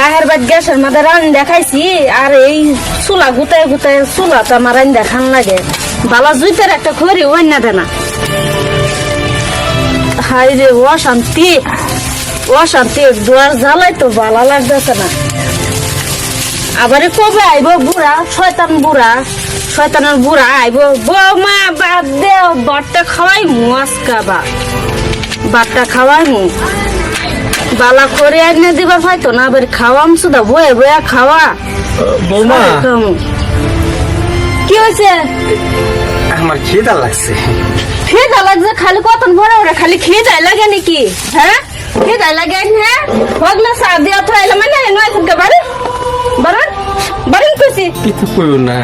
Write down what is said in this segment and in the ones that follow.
বাহের বাদ গ্যাসের মধ্যে রান দেখাইছি, আর এই চুলা গুতায় গুতায় চুলাটা আমার রান দেখান লাগে। বালা জুইতের একটা খড়ি ওই না দেনা। হাই রে, অশান্তি। অশান্তি, দুয়ার জ্বালাই তো বালা লাগতেছে না। আবার কবে আইব বুড়া? শয়তান বুড়া। শয়তানের বুড়া আইব। বৌমা, বাদ দে বাটটা খাওয়াই মু আজকা বা বাটটা খাওয়াই মু বালা করে আইনে দিবার হয়তো না আবার খাওয়াম শুধু বয়ে বয়ে খাওয়া। বৌমা। কি হয়েছে? আমার খিদা লাগছে। খিদা লাগছে খালি কতন ভরে ওরা খালি খিদাই লাগে নাকি? হ্যাঁ? খিদাই লাগে হ্যাঁ হগলে চা দিয়া থাইলে মানে নয় বাড়ি বাড়ান বাড়িন কইছি। কিছু কইও না।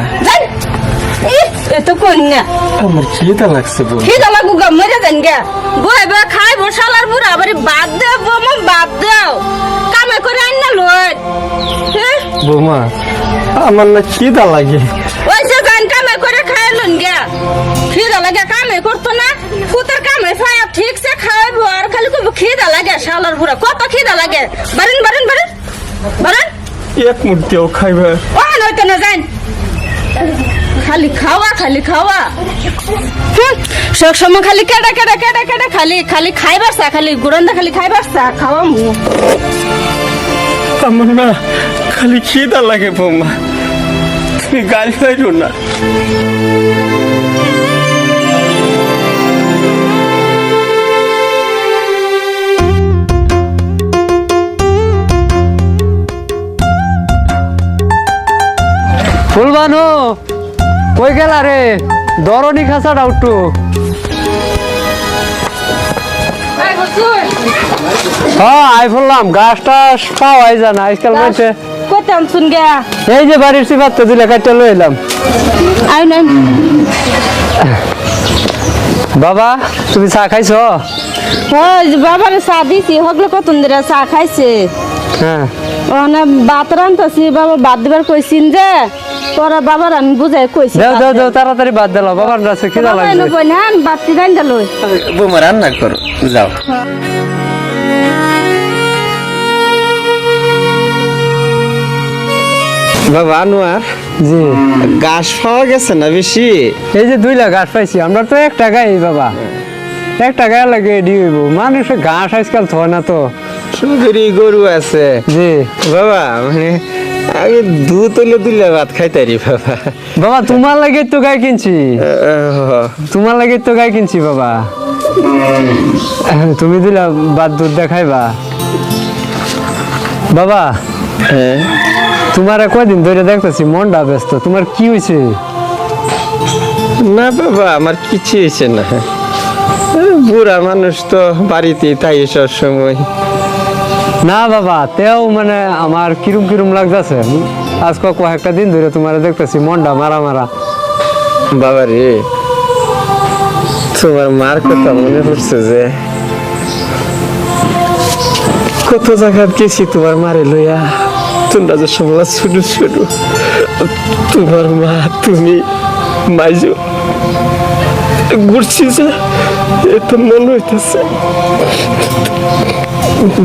যাই এ তো কোন না আমার খিদা লাগছে বৌ খিদা লাগু গা মরে যান গে। বই বই খাই বসালার বুড়া আবার বাদ দে বম বাদ দেও। কামে করে আন না লই। হ্যাঁ? বৌমা আমার না খিদা লাগে। ওই যে গান কামে করে খাইলুন গে। খিদা লাগে কামে করতো না। পুতের কামে ফায়া ঠিক সে খাইবো আর খালি কইবো খিদা লাগে শালার বুড়া কত খিদা লাগে। বারিন বারিন বারিন বারিন এক মুঠ দেও খাইবে। ও নইতে না যান খালি খাওয়া খালি খাওয়া। সব সময় খালি কেডা কেডা কেডা কেডা খালি খালি খাইবার চা খালি গুড়ন্দা খালি খাইবার চা খাওয়া মু আমার না খালি খিদা লাগে বৌমা। তুমি পাইরো না। ফুলবানু কই গেলা রে? দরনি খাসা ডাউটু হ্যাঁ আই বললাম গাছ টাছ পাওয়াই জানা আজকাল মাঝে কোথাও শুন গে। এই যে বাড়ির সিফাত তো দিলে কাটতে লই এলাম। আই নাই বাবা তুমি চা খাইছো? ওই যে বাবারে চা দিছি হগলে কতন দিরা চা খাইছে। হ্যাঁ। ওখানে ভাত রান্তাছি বাবা ভাত দিবার কইছিন যে পরে বাবার আমি বুঝাই কইছি দেও দেও দেও তাড়াতাড়ি বাদ দিল বাবার কাছে খিদা বাবা লাগবে না বাতি রান্দা লই। বৌমা রান্না করো যাও। বাবা আনোয়ার? জি। গাছ পাওয়া গেছে না বেশি? এই যে দুই লাখ গাছ পাইছি আমরা তো এক টাকাই বাবা। এক টাকা লাগে এডি হইব। মানুষে ঘাস আজকাল থয় না তো। সুন্দরী গরু আছে। জি। বাবা মানে আগে দুধ হইলে দিলে ভাত খাইতারি বাবা। বাবা তোমার লাগে তো গাই কিনছি। তোমার লাগে তো গাই কিনছি বাবা। তুমি দিলা বাদ দুধ দেখাইবা বাবা হ্যাঁ। তোমার কয়দিন ধরে দেখতেছি মনটা ব্যস্ত। তোমার কি হয়েছে না বাবা আমার কিছু হয়েছে না। বুড়া মানুষ তো বাড়িতে তাই সব সময় না বাবা, তেও মানে আমার কিরম কিরম লাগতেছে। আজকে কয়েকটা দিন ধরে তোমার দেখতেছি, মনটা মারা মারা। বাবা রে তোমার মার কথা মনে পড়ছে যে, কত জায়গায় গেছি তোমার মারে লইয়া। তোমরা যে সমলা ছোট ছোট তোমার মা, তুমি, মাইজো। ঘুরছি যে এটা মনে হইতেছে।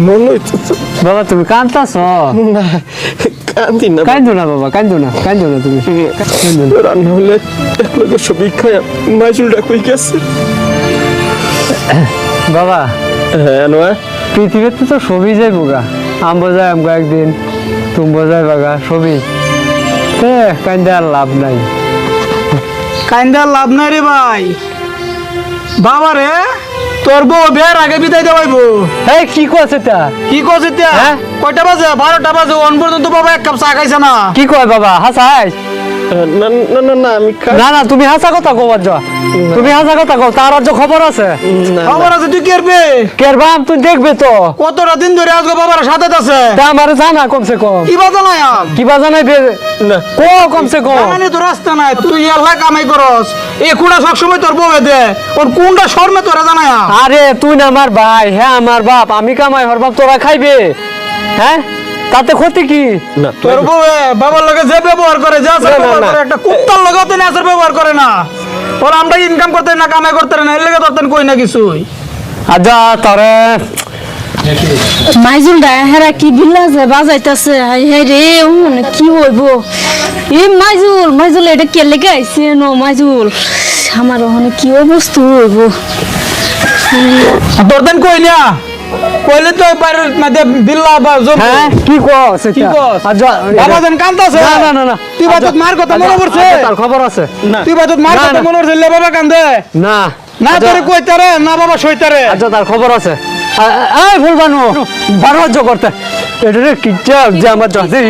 মনে হইতেছে। বাবা তুমি কান্দতাছ না কান্দি না কান্দো না বাবা কান্দো না কান্দো না তুমি। কান্দো। রান্না হলে একলগে সবই খায় মাইজুলটা কই গেছে। বাবা হ্যাঁ পৃথিবীতে তো সবই যাই বোগা। আম্ব যায় আমগো একদিন তুম্ব যায় বাগা সবই। কান্দে আর লাভ নাই। কাইন্দার লাভ নাই রে ভাই। বাবা রে তোর বউ বিয়ার আগে বিদায় দেওয়াইবো এই কি কছে তা? কি করছে তা? হ্যাঁ? কয়টা বাজে? বারোটা বাজে অন পর্যন্ত বাবা এক কাপ চা খাইছে না। কি কয় বাবা? হাসাই না না না না আমি খাই না না তুমি হাসা কথা কও বাজ্য তুমি হাসা কথা কও তার রাজ্য খবর আছে? না আছে তুই কেরবে? কেরবাম তুই দেখবে তো। কতটা দিন ধরে আজকে বাবার সাথে আছে? তা আমার জানা কমসে কম। কি বাজা নাই আম কিবা জানাই বে না। কো কমসে কম। জানানি তো রাস্তা নাই তুই আল্লাহ কামাই করস। কুড়া সবসময় তোর বউয়ে দে। ওর কোনটা শর্মে তোরা জানাই আম আরে তুই না আমার ভাই হ্যাঁ আমার বাপ। আমি কামাই হর বাপ তোরা খাইবে। হ্যাঁ? তাতে ক্ষতি কি? না তোর বউয়ে বাবার লগে যে ব্যবহার করে যে আচার না, না, ব্যবহার না। করে একটা কুত্তার লগে তো আচার ব্যবহার করে না। ওর আমরা ইনকাম করতে না কামাই করতে না এর লেগে তোর তেন কই না কিছুই। আজা তরে। মাইজুল দা হেরা কি বিল্লাছে বাজাইতাছে? হাই হাই রে উন কি হইব? এ মাইজুল মাইজুল এটা কে লেগে আইছে নো মাইজুল? আমার ওখানে কি অবস্থা হইব? তোর দেন কই না? কইলে তো বাইরের মধ্যে বিল্লা বা জব হ্যাঁ কি কস কি কস? বাবা দেন কান্দাছে না না না না। তুই বাতত মার কথা মনে পড়ছে? তার খবর আছে। তুই বাতত মার না, কথা না। মনে পড়ছে? লে বাবা কান্দে। না। না তোরে কইতারে না বাবা সইতারে। আচ্ছা তার খবর আছে। এই ভুল বানু। বারোজ্য করতে। এটা রে কিচ্ছা যে আমার দে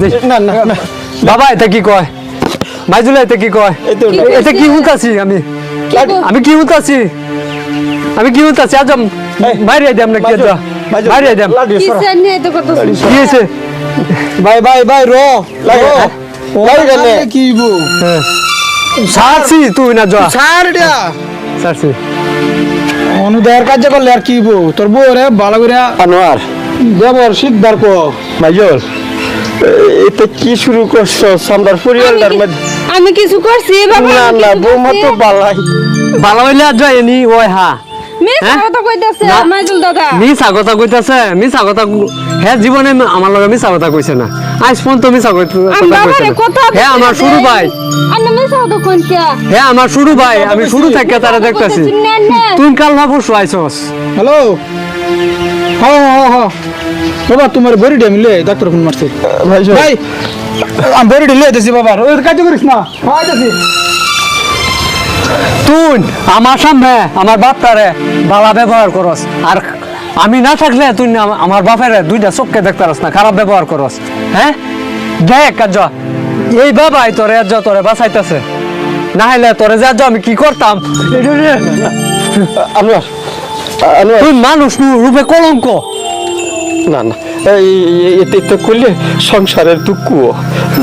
দে। না না না। বাবা এটা কি কয়? মাইজুলা এটা কি কয়? এটা কি হুতাছি আমি? আমি কি হুতাছি আমি কি হুতাছি আজ বাইরে দিলাম না কি আজ বাইরে লাডি কি সরা। জানি এটা কত কি ভাই ভাই ভাই রো। লাগে। হ্যাঁ? কেনে? কান্দে কি বু হ্যাঁ সারছি তুই না যা। ছাড় এটা সারছি। অনুদয়ের কাজ করলে আর কি বউ তোর বউ রে ভালো করে আনোয়ার। ব্যবহার শিখবার কো। মাইজল এটা কি শুরু করছ? সামদার পরিবারটার মধ্যে আমি কিছু করছি? বাবা না না বৌমা তো বালাই। ভালো হইলে আর যায়নি ওই হা। হ্যাঁ? দাদা। মিছা কথা কইতাছে মিছা কথা হ্যাঁ জীবনে আমার লগে মিছা কথা কইছে না। আজ ফোন তো মিছা কথা কইছে বাবারে না। কথা হ্যাঁ আমার শুরু ভাই। আমি হ্যাঁ আমার শুরু ভাই আমি শুরু থেকে তারা দেখতাছি। তুই কাল না পরশু আইছস হ্যালো? হ্যাঁ হ্যাঁ হ্যাঁ বাবা তোমার বড়ি ডে মিলে ডাক্তার ফোন মারছে। ভাই ভাই আমি বড়ি ডে লিয়ে দিছি বাবার ওই কাজ করিস না। হ্যাঁ তুই আমার সামনে আমার বাপটারে বালা ব্যবহার করস। আর আমি না থাকলে তুই আমার বাপের দুইটা চোখকে দেখতে পারস না খারাপ ব্যবহার করস। হ্যাঁ? দেখ কাজ এই বাবাই তোরে আজ তোরে বাঁচাইতেছে। না হলে তোরে যে আজ আমি কি করতাম? তুই মানুষ রূপে কলঙ্ক। না না। এতে তো করলে সংসারের দুঃখ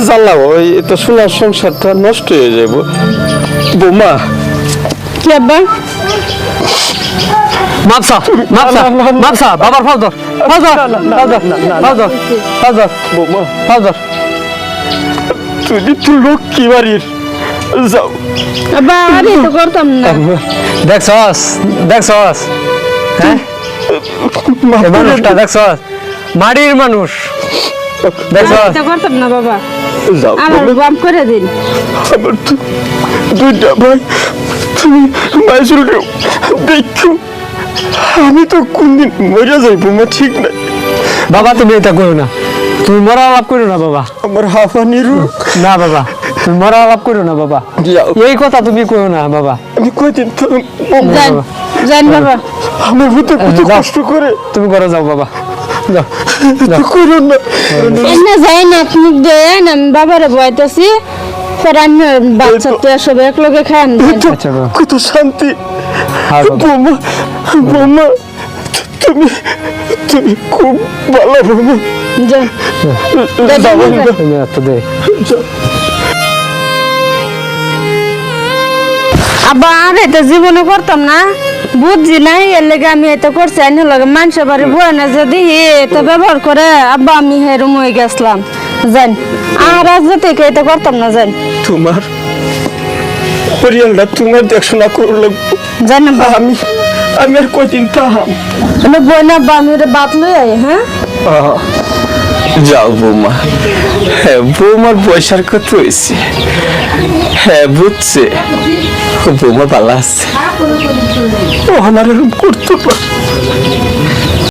জ্বালাও এই তো সোনার সংসারটা নষ্ট হয়ে যাব। বৌমা। কি আব্বা? মাপসা মাপসা মাপসা বাবার বৌমা। ফাউদর তুমি তো লক্ষ্মী বাড়ির। যাও। আব্বা আমি তো করতাম না। দেখছস দেখছস। হ্যাঁ? এই মানুষটা দেখছস। মাটির মানুষ। করতাম না বাবা। আমার বাম করে দিন। দুইটা ভাই তুমি দেখছ। আমি তো কোনদিন মরে যাইব মা ঠিক নাই। বাবা তুমি এটা করো না। তুমি মরা আলাপ করো না বাবা। আমার হাফানির না বাবা। তুমি মরা আলাপ করো না বাবা। এই কথা তুমি করো না বাবা। আমি কয়দিন যান বাবা। আমার ভিতরে কষ্ট করে। তুমি ঘরে যাও বাবা। না যাই না। আপনি দেন আমি বাবারে বয়তাছি বাচ্চা তো সব এক লগে খাই আমি তো বাবা। কত শান্তি। বাবা। বৌমা বৌমা তুমি তুমি খুব ভালো বৌমা। যান যাও, যাও। তুমি এত দে। যাও। আব্বা আর এটা জীবনে করতাম না। বুঝছি নাই এর লেগে আমি এটা করছি। আইনের লগে মানুষের বাড়ি বয় না যদি এটা ব্যবহার করে আব্বা আমি হেরুম হয়ে গেছিলাম। জান আর আজ যাতে এটা করতাম না জান। তোমার পরিয়ালটা তোমার দেখশোনা করে লাগবো জান আমি আমি আর কয়দিন তাহাম বই না আব্বা আমি বাত লই আই হ্যাঁ? যাও বৌমা। হ্যাঁ বৌমার পয়সার কথা হয়েছে। হ্যাঁ বুঝছে। বৌমা পালা আছে। ওনার এরকম করতে পারে।